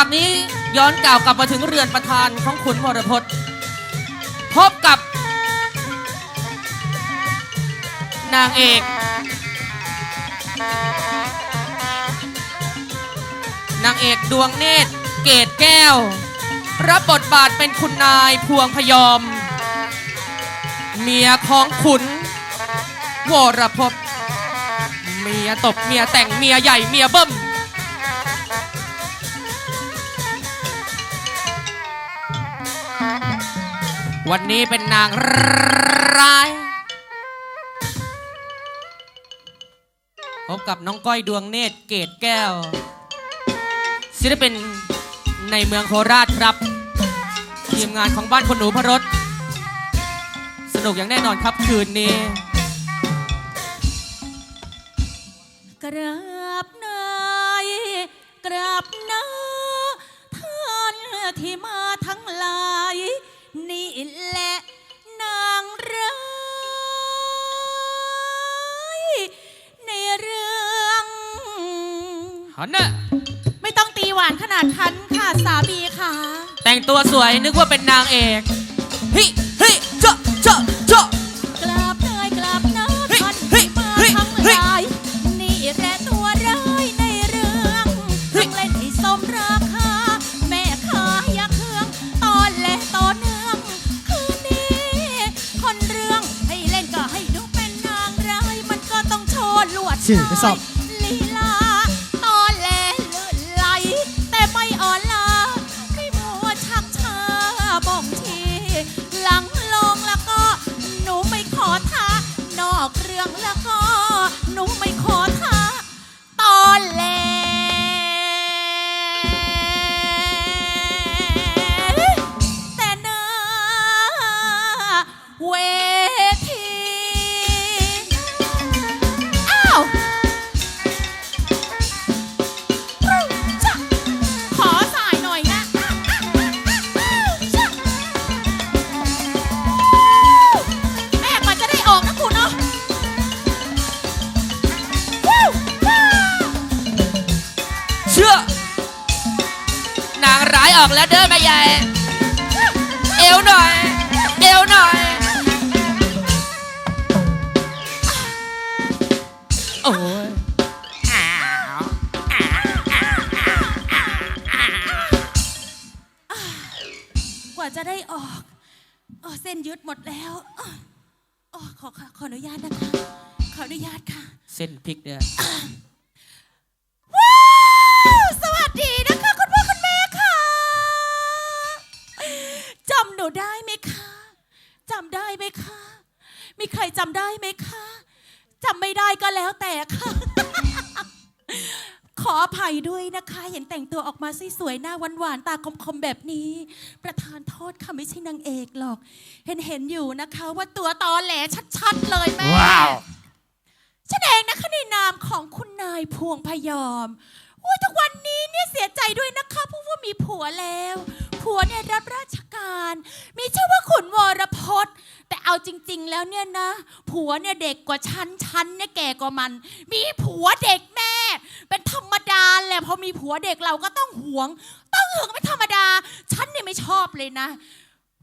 ากนี้ย้อนกล่าวกลับมาถึงเรือนประธานของขุนวรพจน์พบกับ นางเอก นางเอกดวงเนตร เกตแก้ว รับบทบาทเป็นคุณนายพวงพยอม เมียของขุนวรพจน์เมียตบเมียแต่งเมียใหญ่เมียเบิ้ม วันนี้เป็นนางร้ายพบกับน้องก้อยดวงเนตรเกตแก้วศิลปินในเมืองโคราชครับ ทีมงานของบ้านคนหนูพรสสนุกอย่างแน่นอนครับคืนนี้ กราบนายกราบนาท่านที่มา หันน่ะไม่ต้องตีหวานขนาดทันค่ะสามีค่ะ แต่งตัวสวยนึกว่าเป็นนางเอกฮิฮิเจาะเจาะเจาะกราบนายกราบนาเฮ้ยท่านเฮ้ยที่มาเฮ้ยทั้งเฮ้ยหลายนี่แหละตัวร้ายในเรื่องเฮ้ยต้องเล่นให้สมราคา แม่ค้าอยาเครื่อง ตอนและตอนเนื่อง คืนนี้ คนเรื่องให้เล่นก็ให้ดูเป็นนางร้ายมันก็ต้องโชว์ลวดชื่อไปสอบลีล ออกแล้วเด้อแม่ใหญ่ เอวหน่อย เอวหน่อย โอ้ยกว่าจะได้ออกเออเส้นยึดหมดแล้วเออเออขอขอขออนุญาตนะคะ ขออนุญาตค่ะ เส้นพริกเนี่ย ว้าว สวัสดีนะคะ จำหนูได้ไหมคะจำได้ไหมคะ มีใครจำได้ไหมคะจำไม่ได้ก็แล้วแต่ค่ะ ขออภัยด้วยนะคะ เห็นแต่งตัวออกมาสวยๆหน้าหวานๆตาคมๆแบบนี้ ประธานโทษค่ะไม่ใช่นางเอกหรอก เห็นเห็นๆอยู่นะคะ ว่าตัวตอแหลชัดๆเลยแม่ว้าวฉันเองนะคะในนามของคุณนายพวงพยอมอุ้ยทุกวันนี้เนี่ยเสียใจด้วยนะคะเพราะว่ามีผัวแล้ว ผัวเนี่ยรับราช การ มีชื่อว่าขุนวรพจน์ แต่เอาจริง ๆ แล้วเนี่ยนะ ผัวเนี่ยเด็กกว่าฉันฉันเนี่ยแก่กว่ามัน มีผัวเด็กแม่ เป็นธรรมดาแหละพอมีผัวเด็กเราก็ต้องหวง ต้องหึงไม่ธรรมดา ฉันเนี่ยไม่ชอบเลยนะ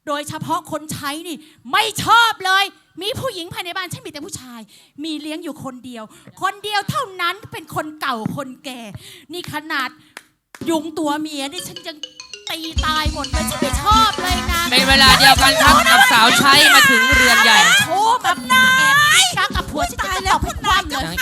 โดยเฉพาะคนใช้นี่ ไม่ชอบเลย มีผู้หญิงภายในบ้านฉันมีแต่ผู้ชาย มีเลี้ยงอยู่คนเดียว คนเดียวเท่านั้นเป็นคนเก่าคนแก่ นี่ขนาดยุงตัวเมียนี่ฉันยัง ตีตายหมดเลยฉันไม่ชอบเลยนะเป็นเวลาเดียวกันครับกับสาวใช้มาถึงเรือนใหญ่โชว์แบบแอบชักกับผัวฉันจะตบให้คว่ำเลย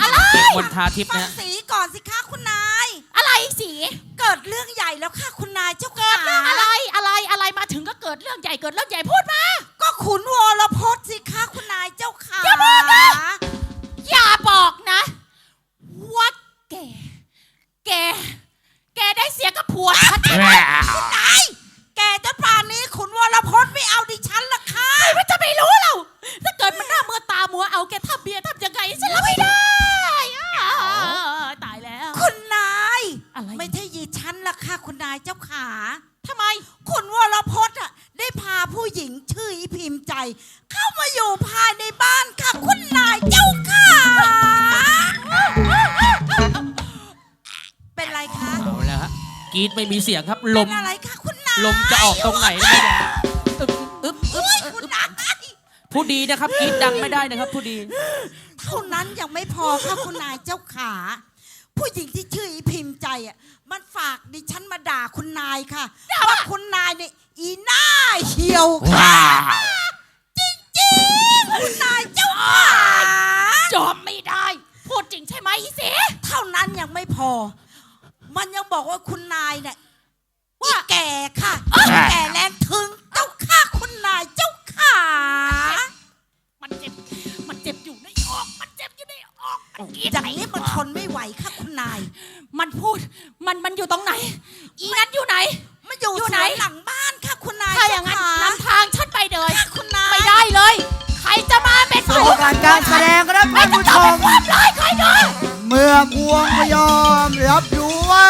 อะไรมนทาทิพย์ฟังนะสีก่อนสิคะคุณนาย อะไรสิเกิดเรื่องใหญ่แล้วค่ะคุณนายเจ้าเกิค่ะดเรื่องอะไรอะไรอะไรมาถึงก็เกิดเรื่องใหญ่เกิดเรื่องใหญ่พูดมา ก็ขุนวรพจน์สิคะคุณนายเจ้าค่ะอย่าพูดนะ เจ้าขาทำไมขุนวรพจน์อะได้พาผู้หญิงชื่ออีพิมพ์ใจ เข้ามาอยู่ภายในบ้านค่ะ คุณนายเจ้าค่ะเป็นไรคะเอาแล้วฮะกรีดไม่มีเสียงครับลเป็มนอะไรคะคุณนายลมจะออกตรงไหนไม่ได้อึ๊บอึ๊บอึ๊บโอ้ยอึ๊บคุณอึ๊บนาย ผู้ดีนะครับกรีดดังไม่ได้นะครับ ผู้ดี เท่านั้นยังไม่พอค่ะ คุณนายเจ้าขา ผู้หญิงที่ชื่ออีพิมพ์ใจอะมันฝากดิฉันมาด่าคุณนายค่ะว่าคุณนายเนี่ยอีหน้าเหี่ยวค่ะจริงๆคุณนายเจ้าขาจอมไม่ได้ พูดจริงใช่ไหมอีเสียเท่านั้นยังไม่พอ มันยังบอกว่าคุณนายเนี่ยว่าแก่ มันกรีดอย่างนี้มันทนไม่ไหวค่ะคุณนาย มันพูดมันมันอยู่ตรงไหน อีนั้นอยู่ไหนมาอยู่อยู่สไหนวนหลังบ้านค่ะคุณนายถ้าอย่างนั้นเจ้นำทางฉันไปเลยค่ะคุณนายไม่ได้เลย ใครจะมาเป็นสู่การการแสดงครับไม่ท่านต้องผู้ชทำเป็นมความร้ายใครเลยเมื่อพวงพยอมรับรู้ว่า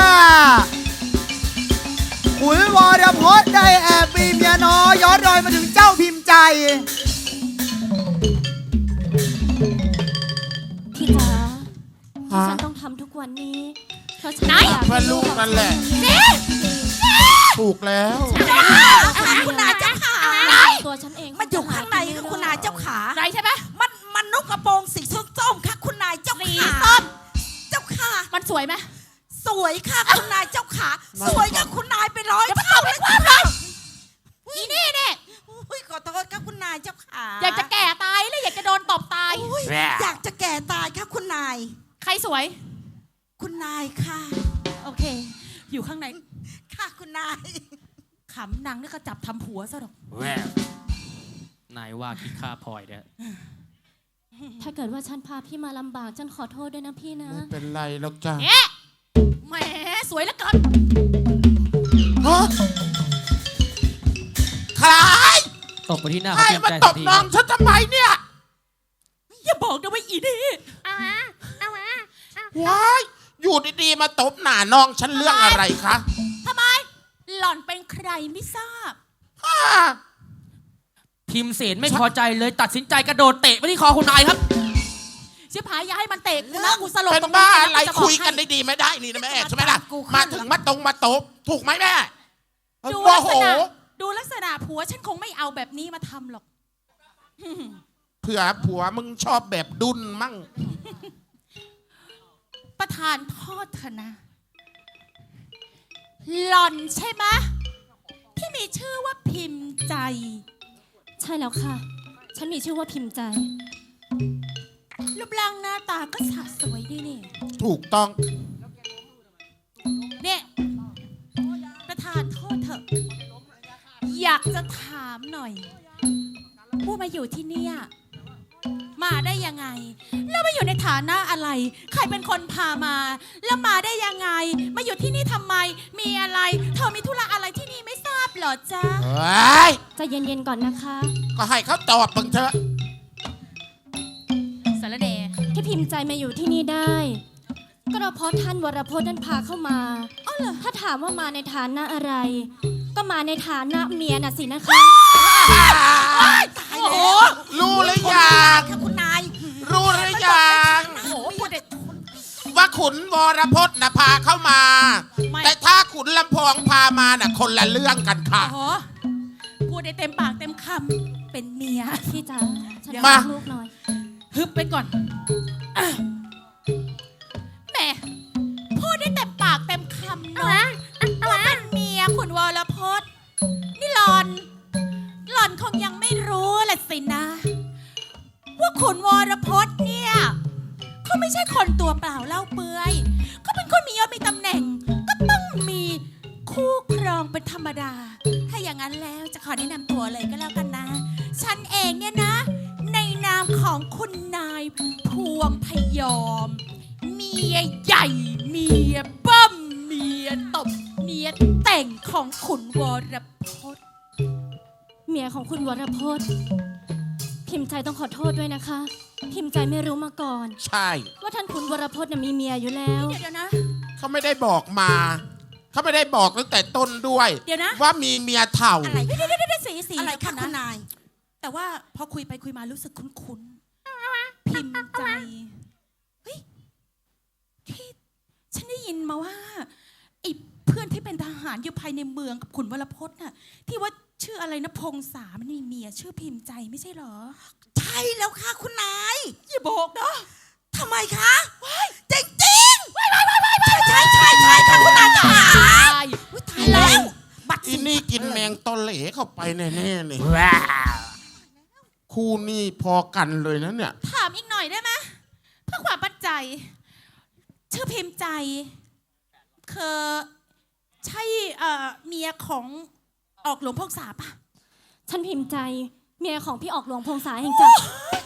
ขุนวรพจน์ได้แอบมีเมียน้อยย้อนรอยมาถึงเจ้าพิมพ์ใจพี่จ๋า ที่ฉันต้องทำทุกวันนี้เพราะฉันไหนอยากเพื่อนลูกนั่นแหละถูกแล้วค่ะคุณนายเจ้าขาตัวฉันเองมันอยู่ข้างในค่ะคุณนายเจ้าขาไรใช่ไหมมันมันนุ่งกระโปรงสีส้มๆค่ะคุณนายเจ้าสีขาส้มเจ้าขามันสวยไหมสวยค่ะคุณนายเจ้าขาสวยกับคุณนายไปร้อยอย่ามาเท่าเอาเลเป็ยนความเลยอีนี่เนี่ยอุ้ยขอโทษค่ะคุณนายเจ้าขาอยากจะแก่ตายหรืออยากจะโดนตบตายอุ้ยอยากจะแก่ตายค่ะคุณนาย ใครสวย คุณนายค่ะ โอเค อยู่ข้างในค่ะคุณนาย ขำนางนี่ก็จับทำผัวซะหรอกนายว่าคิดค่าพลอยเนี่ยถ้าเกิดว่าฉันพาพี่มาลำบากฉันขอโทษด้วยนะพี่นะ ไม่เป็นไรหรอกจ้ะเอ๊ะแหมสวยเหลือเกินฮะใครตบไปที่หน้าใครเขาเตรียมมาใจตทับนทีน้องฉันทำไมเนี่ย อย่าบอกนะว่าอีนี่ ว้ายอยู่ดีๆ มาตบหน้าน้องฉันเรื่องอะไรคะทำไม หล่อนเป็นใครไม่ทราบ ฮ่าพิมพ์เสนไม่พอใจเลยตัดสินใจกระโดดเตะไปที่คอคุณนายครับ ชิบหายอย่าให้มันเตะกูนะกูสลบเป็นตรงนี้บ้านะอะไรจะบคุยกันให้ได้ดีไม่ได้นี่นะแม่ใช่ไหมล่ะ กูมาข้างถึงหลังมาตรงมาตบถูกไหมแม่ดูโมลักโหษณะดูลักษณะผัวฉันคงไม่เอาแบบนี้มาทำหรอก เผื่อผัวมึงชอบแบบดุนมั่ง ประธานโทษเถอะนะ หล่อนใช่ไหมที่มีชื่อว่าพิมพ์ใจ ใช่แล้วค่ะ ฉันมีชื่อว่าพิมพ์ใจ รูปร่างหน้าตาก็สะสวยดีนี่ ถูกต้อง เนี่ยประธานโทษเถอะ อยากจะถามหน่อยว่ามาอยู่ที่เนี่ย มาได้ยังไง แล้วมาอยู่ในฐานะอะไร ใครเป็นคนพามา แล้วมาได้ยังไง มาอยู่ที่นี่ทำไม มีอะไร เธอมีธุระอะไรที่นี่ไม่ทราบเหรอจ๊ะ เฮ้ย ใจะเย็นๆก่อนนะคะก็ให้เขาตอบมึงเถอะ สารเดที่พิมพ์ใจมาอยู่ที่นี่ได้ ก็เพราะท่านวรพจน์นั้นพาเข้ามาถ้าถามว่ามาในฐานะอะไร ก็มาในฐานะเมียน่ะสินะคะตาย โอ้โหแล้วรู้หรือยังค่ะคุณนายรู้หรือยังโอ้โหพูดเด็ด ว่าขุนวรพจน์นะพาเข้ามา ไม่ แต่ถ้าขุนลำพองพามาน่ะคนละเรื่องกันค่ะ โอ้โหพูดได้เต็มปากเต็มคำเป็นเมีย พี่จ๋าฉันเดี๋ยวขอมาลูกหน่อย ฮึบไปก่อนอะแหม่พูดได้เต็มปากเต็มคำเนาะว่าเป็นเมียคุณวรพจน์ รู้แหละสินะ ว่าคุณวรพจน์เนี่ยเขาไม่ใช่คนตัวเปล่าเล่าเปื่อยเขาเป็นคนมียศมีตำแหน่ง ก็ต้องมีคู่ครองเป็นธรรมดา ถ้าอย่างนั้นแล้วจะขอแนะนำตัวเลยก็แล้วกันนะ ฉันเองเนี่ยนะ ในนามของคุณนายพวงพยอม เมียใหญ่เมียบิ้มเมียตบเมียแต่งของขุนวรพจน์ เมียของคุณวรพจน์ พิมพ์ใจต้องขอโทษด้วยนะคะ พิมพ์ใจไม่รู้มาก่อน ใช่ ว่าท่านคุณวรพจน์น่ะมีเมียอยู่แล้ว เดี๋ยวเดี๋ยวนะ เขาไม่ได้บอกมา เขาไม่ได้บอกตั้งแต่ต้นด้วย เดี๋ยวนะ ว่ามีเมียเถ่า อะไรเดี๋ยวเดี๋ยวเดี๋ยวเดี๋ยวสีสีอะไรเดี๋ยวก่คะนคุณนาย แต่ว่าพอคุยไปคุยมารู้สึกคุ้นๆ พิมพ์ใจ เฮ้ยที่ฉันได้ยินมาว่าไอ้เพื่อนที่เป็นทหารอยู่ภายในเมืองกับขุนวรพจน์น่ะที่ว่า ชื่ออะไรนะพงษามันมีเมียชื่อพิมพ์ใจไม่ใช่เหรอ ใช่แล้วค่ะคุณนาย อย่าบอกนะทำไมคะจริงจริงใช่ใช่ใช่ใช่ค่ะคุณนายจ๋าอุ๊ยตายแล้ว บัตรอีสีนี่กินแมงตอเหลเข้าไปแน่ๆเลยคู่นี่พอกันเลยนะเนี่ย ถามอีกหน่อยได้ไหมเพื่อความมั่นใจ ชื่อพิมพ์ใจคือใช่เอ่อเมียของ ออกหลวงพงษาปะฉันพิมพ์ใจเมียของพี่ออกหลวงพงษาเองจ้ะ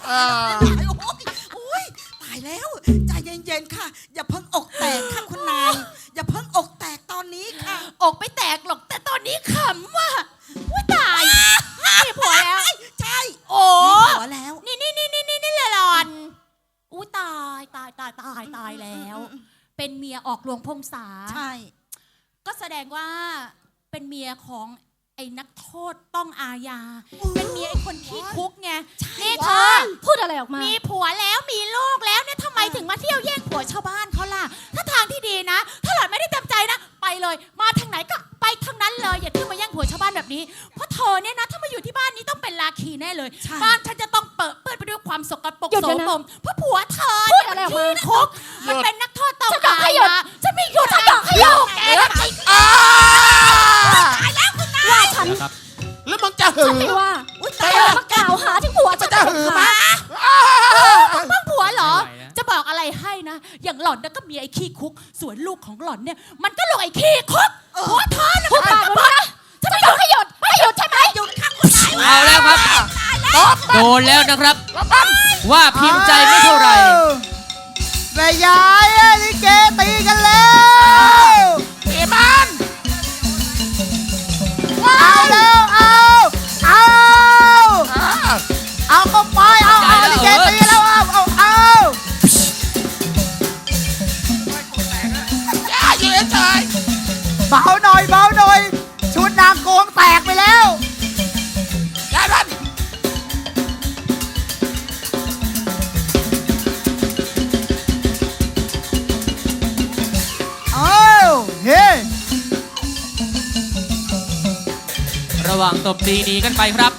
เออตายโอ้ยโอ้ยตายแล้ว ใจเย็นๆค่ะ อย่าเพิ่งอกแตกค่ะคุณนาย อย่าเพิ่งอกแตกตอนนี้ค่ะ อกไม่แตกหรอกแต่ตอนนี้ขำว่ะว่าตายมีผัวแล้ว ใช่โอ้มีผัวแล้ว นี่นี่นี่นี่นี่นี่เลยหลอนอู้ตายตายตายตายตายแล้ว เป็นเมียออกหลวงพงษา ใช่ ก็แสดงว่าเป็นเมียของ ไอ้นักโทษต้องอาญา เป็นเมียไอ้คนขี้คุกไงนี่เธอ พูดอะไรออกมามีผัวแล้วมีลูกแล้วเนี่ยทำไมถึงมาเที่ยวแย่งผัวชาวบ้านเขาล่ะ ถ้าทางที่ดีนะ ถ้าหล่อนไม่ได้เต็มใจนะ ไปเลย มาทางไหนก็ไปทางนั้นเลย อย่าเที่ยวมาแย่งผัวชาวบ้านแบบนี้ เพราะเธอเนี่ยนะถ้ามาอยู่ที่บ้านนี้ต้องเป็นลาคีแน่เลยใช่บ้านฉันจะต้องเปิดเปื้อนไปด้วยความสกปรกหยุดโสเดี๋ยวนะมมเพราะผัวเธอพูเนี่ดยอะไรมันออกมาขี้คุกมันเป็นนักโทษต้องจะบอกให้อาหยุดญาจะไม่หยุดจะบอกให้หยุด จะหืฉันอไม่ว่าอุ้ยแต่ตายอย่าแล้วมากล่าวหาถึงผัวฉันจะหือมาบ้างผัวเหรอ ไม่ไหวนะจะบอกอะไรให้นะ อย่างหล่อนนะก็มีไอ้ขี้คุก ส่วนลูกของหล่อนเนี่ย มันก็ลงไอ้ขี้คุกผัวเธอน่ะพูดปากมันนะจะไม่บอกให้หยุดไม่หยุดใช่ไหมหยุดค่ะคุณนายเอาแล้วครับ ตบโดนแล้วนะครับแล้วมันว่าพิมพ์ใจไม่เท่าไหร่ แม่ยายเอ้ยลิเกตีกันแล้ เบาหน่อยเบาหน่อย ชุดนางโกงแตกไปแล้วๆอย่าดันเอาเฮ้ระหว่างตบตีหนีกันไปครับ